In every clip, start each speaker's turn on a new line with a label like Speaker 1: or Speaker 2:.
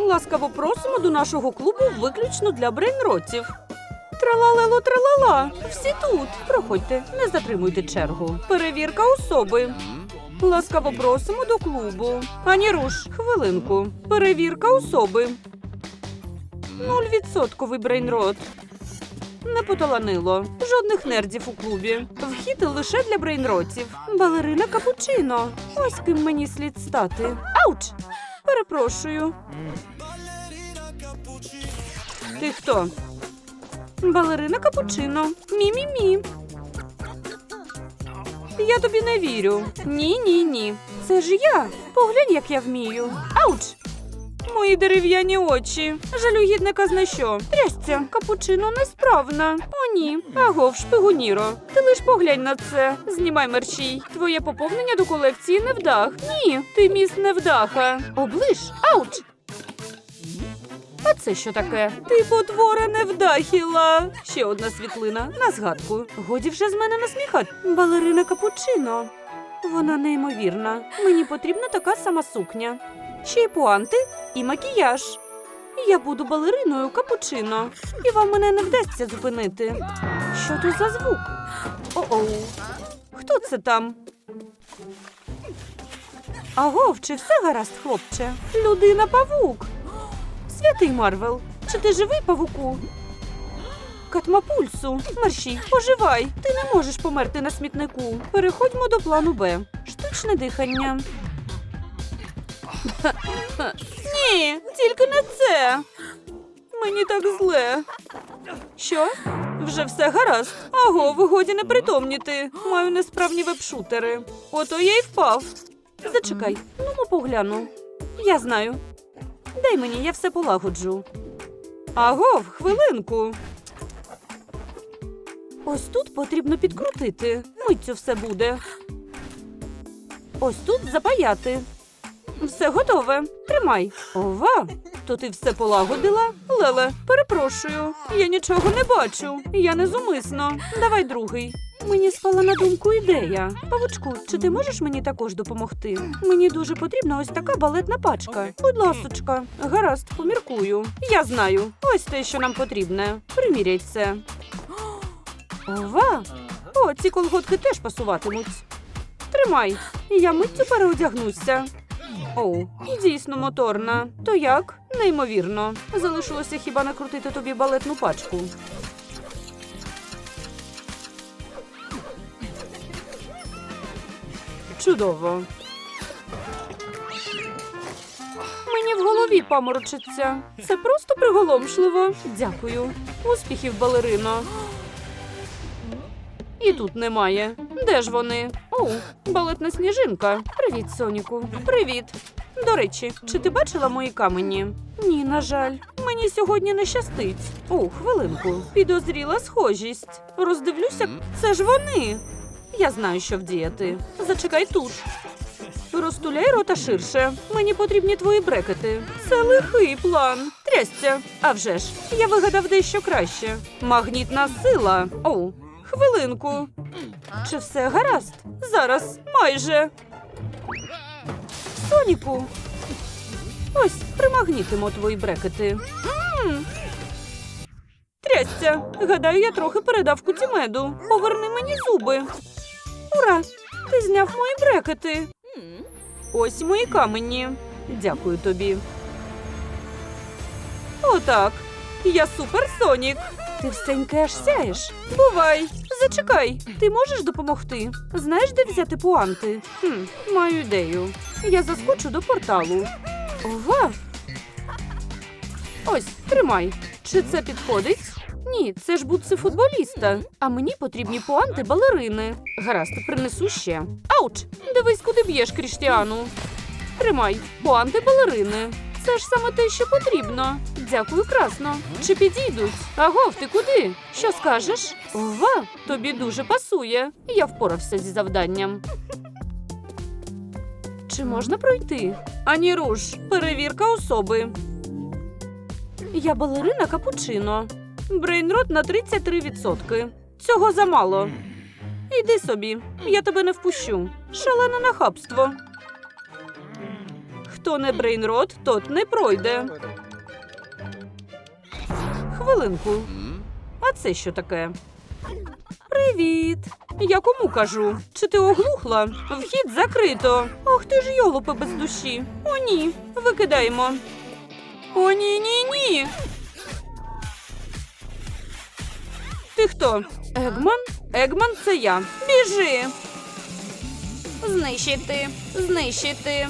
Speaker 1: Ласкаво просимо до нашого клубу виключно для брейнротів. Тралалело тралала. Всі тут. Проходьте, не затримуйте чергу. Перевірка особи. Ласкаво просимо до клубу. Ані руш, хвилинку. Перевірка особи. Нульвідсотковий брейнрот. Не поталанило. Жодних нердів у клубі. Вхід лише для брейнротів. Балерина капучино. Ось ким мені слід стати. Ауч! Перепрошую. Ти хто? Балерина капучино. Мі-мі-мі. Я тобі не вірю. Ні, ні, ні. Це ж я. Поглянь, як я вмію. Ауч! Мої дерев'яні очі. Жалюгідника зна що. Трясця, капучино несправна. О, ні. Агов, шпигуніро. Ти лиш поглянь на це. Знімай мерчій. Твоє поповнення до колекції невдах. Ні, ти міс невдаха. Оближ. Ауч! А це що таке? Ти потвора невдахіла. Ще одна світлина на згадку. Годі вже з мене насміхати. Балерина капучино. Вона неймовірна. Мені потрібна така сама сукня. Ще й пуанти і макіяж. Я буду балериною капучино, і вам мене не вдасться зупинити. Що тут за звук? О-оу. Хто це там? Агов, чи все гаразд, хлопче? Людина павук. Святий Марвел, чи ти живий павуку? Катмапульсу, мерщій, поживай. Ти не можеш померти на смітнику. Переходьмо до плану Б. Штучне дихання. Ні, тільки не це. Мені так зле. Що? Вже все гаразд. Аго, ви годі не притомніти. Маю несправні вебшутери. Ото я й впав. Зачекай, ну мо погляну. Я знаю. Дай мені, я все полагоджу. Агов, хвилинку. Ось тут потрібно підкрутити. Миттю все буде. Ось тут запаяти. Все готове. Тримай. Ова. То ти все полагодила? Леле, перепрошую. Я нічого не бачу. Я не зумисно. Давай другий. Мені спала на думку ідея. Павучку, чи ти можеш мені також допомогти? Мені дуже потрібна ось така балетна пачка. Будь ласочка, гаразд, поміркую. Я знаю. Ось те, що нам потрібне. Приміряй це. Ова! О, ці колготки теж пасуватимуть. Тримай, я миттю переодягнуся. Оу, дійсно моторна. То як? Неймовірно. Залишилося хіба накрутити тобі балетну пачку. Чудово. Мені в голові паморочиться. Це просто приголомшливо. Дякую. Успіхів, балерино. І тут немає. Де ж вони? О, балетна сніжинка. Привіт, Соніку. Привіт. До речі, чи ти бачила мої камені? Ні, на жаль. Мені сьогодні не щастить. О, хвилинку. Підозріла схожість. Роздивлюся, це ж вони. Я знаю, що вдіяти. Зачекай тут. Розтуляй рота ширше. Мені потрібні твої брекети. Це лихий план. Трясця. А вже ж, я вигадав дещо краще. Магнітна сила. Оу, хвилинку. Чи все гаразд? Зараз, майже. Соніку. Ось, примагнітимо твої брекети. м Трясця. Гадаю, я трохи передав кутімеду. Поверни мені зуби. Ура! Ти зняв мої брекети. Ось мої камені. Дякую тобі. Отак. Я суперсонік. Ти всеньке аж сяєш. Бувай. Зачекай. Ти можеш допомогти? Знаєш, де взяти пуанти? Хм, маю ідею. Я заскочу до порталу. Ова. Ось, тримай. Чи це підходить? Ні, це ж бутси футболіста. А мені потрібні пуанти балерини. Гаразд, принесу ще. Ауч! Дивись, куди б'єш, Кріштіану. Тримай, пуанти балерини. Це ж саме те, що потрібно. Дякую, красно. Чи підійдуть? Агов, ти куди? Що скажеш? Ова, тобі дуже пасує. Я впорався зі завданням. Чи можна пройти? Ані руш, перевірка особи. Я балерина капучино. Брейнрот на 33%. Цього замало. Іди собі, я тебе не впущу. Шалене нахабство. Хто не брейнрот, тот не пройде. Хвилинку. А це що таке? Привіт. Я кому кажу? Чи ти оглухла? Вхід закрито. Ох ти ж йолопи без душі. О, ні. Викидаємо. О, ні, ні, ні. Ти хто? Егман? Егман це я. Біжи. Знищити, знищити.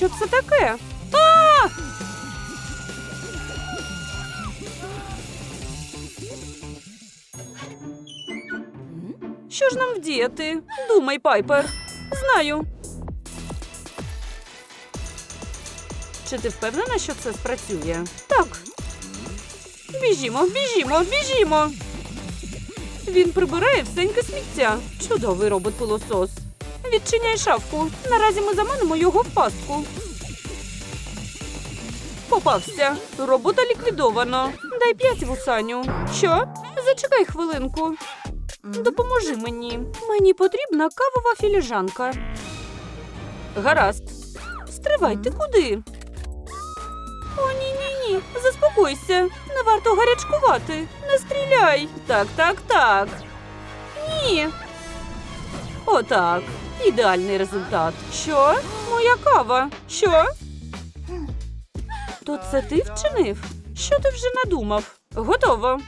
Speaker 1: Що це таке? А! Що ж нам вдіяти? Думай, Пайпер. Знаю. Чи ти впевнена, що це спрацює? Так. Біжімо, біжімо, біжімо. Він прибирає всеньке сміття. Чудовий робот-пилосос. Відчиняй шафку. Наразі ми заманимо його в пастку. Попався. Робота ліквідовано. Дай п'ять вусаню. Що? Зачекай хвилинку. Допоможи мені. Мені потрібна кавова філіжанка. Гаразд. Стривай, ти куди? О, ні, ні, ні. Заспокойся. Не варто гарячкувати. Не стріляй. Так, так, так. Ні. Отак. Ідеальний результат. Що? Моя кава. Що? То це ти вчинив? Що ти вже надумав? Готово.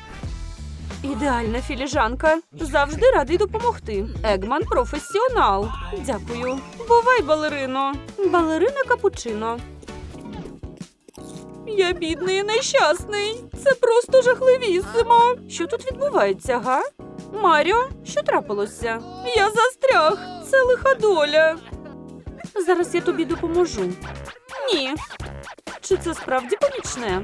Speaker 1: Ідеальна філіжанка. Завжди радий допомогти. Егман професіонал. Дякую. Бувай, балерино. Балерина капучино. Я бідний і нещасний. Це просто жахливісимо. Що тут відбувається, га? Маріо, що трапилося? Я застряг. Це лиха доля. Зараз я тобі допоможу. Ні. Чи це справді помічне?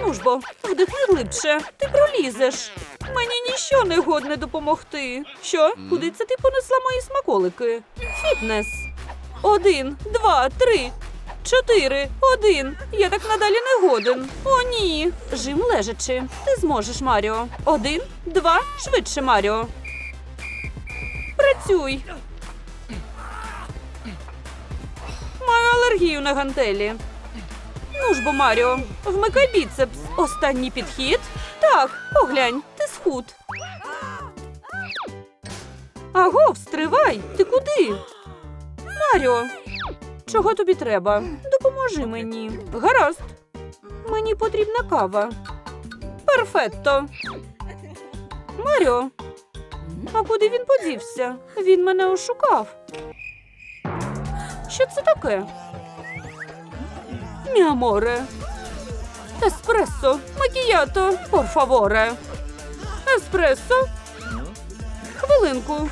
Speaker 1: Ну ж бо, вдихни глибше, ти пролізеш. Мені ніщо не годне допомогти. Що? Куди це ти понесла мої смаколики? Фітнес. Один, два, три, чотири, один. Я так надалі не годен. О, ні. Жим лежачи. Ти зможеш, Маріо. Один, два, швидше, Маріо. Працюй. Маю алергію на гантелі. Ну ж бо, Маріо, вмикай біцепс. Останній підхід. Так, поглянь, ти схуд. Аго, встривай! Ти куди? Маріо, чого тобі треба? Допоможи мені. Гаразд. Мені потрібна кава. Перфетто. Маріо. А куди він подівся? Він мене ошукав. Що це таке? Мі аморе. Еспресо, макіято, favore. Еспресо. Хвилинку.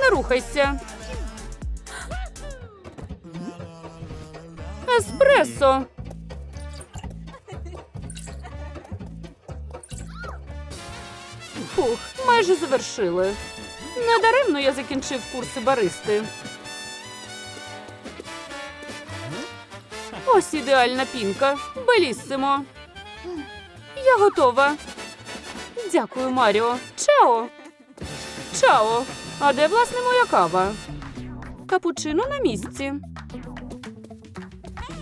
Speaker 1: Не рухайся. Еспресо. Фух, майже завершили. Недаремно я закінчив курси баристи. Ось ідеальна пінка. Беліссимо. Я готова. Дякую, Маріо. Чао. Чао. А де власне моя кава? Капучино на місці.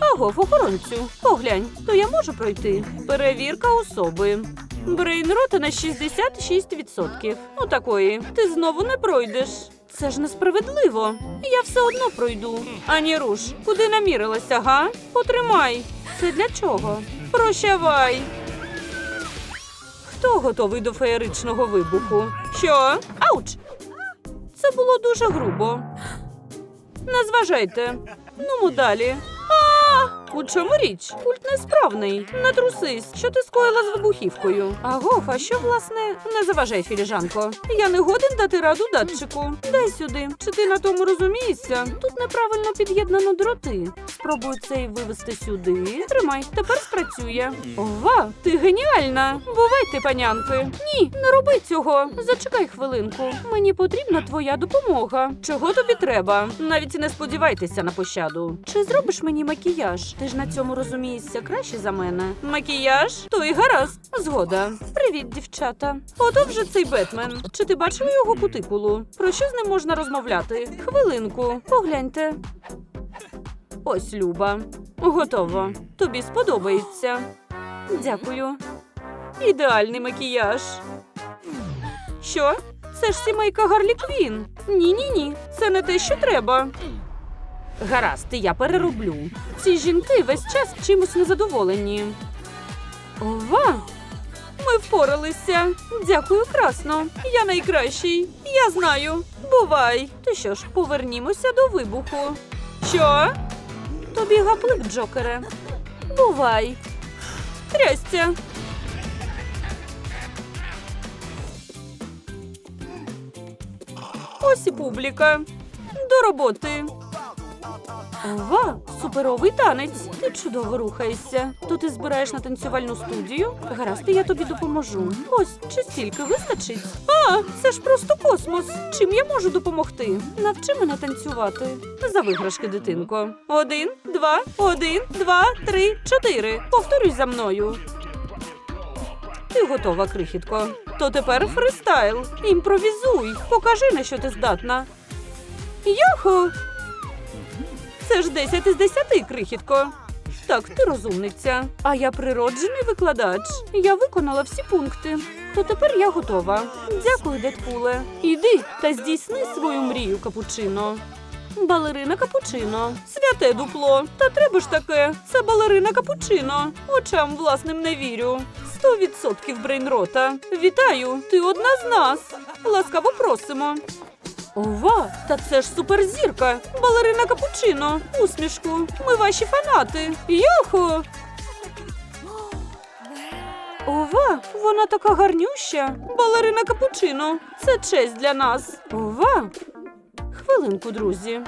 Speaker 1: Агов, охоронцю, поглянь, то я можу пройти. Перевірка особи. Брейнрота на 66%. Ну такої. Ти знову не пройдеш. Це ж несправедливо. Я все одно пройду. Ані руш, куди намірилася, га? Потримай. Це для чого? Прощавай. Хто готовий до феєричного вибуху? Що? Ауч! Це було дуже грубо. Не зважайте. Ну, далі. У чому річ? Пульт несправний. Не трусись. Що ти скоїла з вибухівкою? Агов, а що, власне, не заважай, філіжанко. Я не годен дати раду датчику. Дай сюди. Чи ти на тому розумієшся? Тут неправильно під'єднано дроти. спробую цей вивести сюди. Тримай, тепер спрацює. Ова, ти геніальна! Бувайте, панянки. Ні, не роби цього. Зачекай хвилинку. Мені потрібна твоя допомога. Чого тобі треба? Навіть не сподівайтеся на пощаду. Чи зробиш мені макіяж? Ти ж на цьому розумієшся краще за мене. Макіяж? То і гаразд. Згода. Привіт, дівчата. Ото вже цей Бетмен. Чи ти бачили його кутикулу? Про що з ним можна розмовляти? Хвилинку, погляньте. Ось Люба. Готово. Тобі сподобається. Дякую. Ідеальний макіяж. Що? Це ж сімейка Гарлі Квін. Ні, ні, ні. Це не те, що треба. Гаразд, я перероблю. Ці жінки весь час чимось незадоволені. Ова! Ми впоралися. Дякую, красно. Я найкращий. Я знаю. Бувай. То що ж, повернімося до вибуху. Що? Тобі гаплик, Джокере. Бувай. Трястя. Ось і публіка. До роботи. Ова, суперовий танець. Ти чудово рухаєшся. То ти збираєш на танцювальну студію? Гаразд, я тобі допоможу. Ось, чи стільки вистачить? А, це ж просто космос. Чим я можу допомогти? Навчи мене танцювати. За виграшки, дитинко. Один, два, один, два, три, чотири. Повторюй за мною. Ти готова, крихітко. То тепер фристайл. Імпровізуй. Покажи, на що ти здатна. Йоху! Це ж 10 із 10, крихітко. Так, ти розумниця. А я природжений викладач. Я виконала всі пункти. То тепер я готова. Дякую, Дедпуле. Іди та здійсни свою мрію, капучино. Балерина капучино. Святе дупло. Та треба ж таке. Це балерина капучино. Очам власним не вірю. Сто відсотків брейнрота. Вітаю, ти одна з нас. Ласкаво просимо. Ова, та це ж суперзірка! Балерина Капучино! Усмішку! Ми ваші фанати! Йохо! Ова, вона така гарнюща! Балерина Капучино! Це честь для нас! Ова! Хвилинку, друзі.